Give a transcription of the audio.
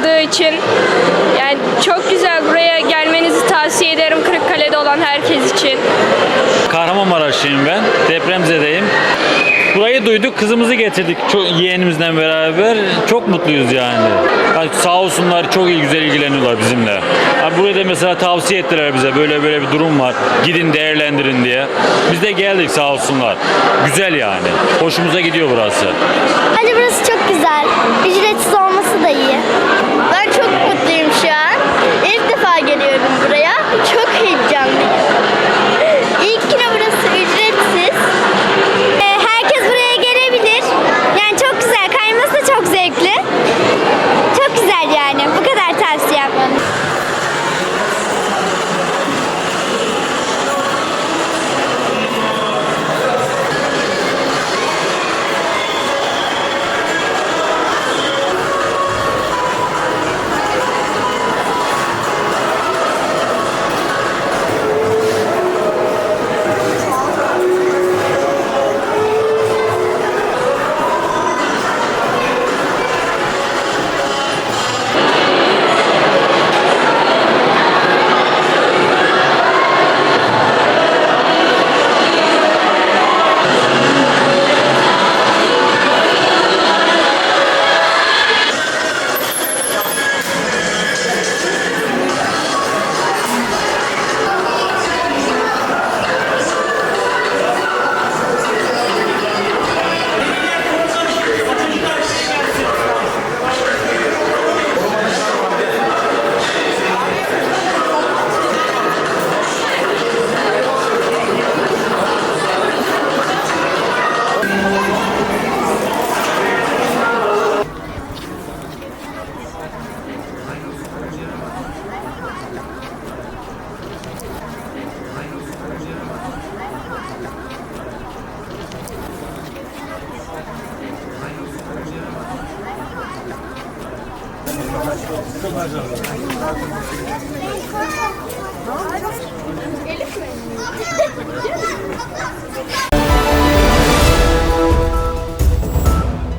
yapıldığı için yani çok güzel buraya gelmenizi tavsiye ederim Kırıkkale'de olan herkes için. Kahramanmaraşlıyım ben. Depremzedeyim. Burayı duyduk, kızımızı getirdik çok, yeğenimizle beraber. Çok mutluyuz yani. yani. Sağ olsunlar çok iyi güzel ilgileniyorlar bizimle. Yani buraya da mesela tavsiye ettiler bize böyle böyle bir durum var. Gidin değerlendirin diye. Biz de geldik sağ olsunlar. Güzel yani. Hoşumuza gidiyor burası. Bence burası çok güzel. Ücretsiz olması da iyi. Elif?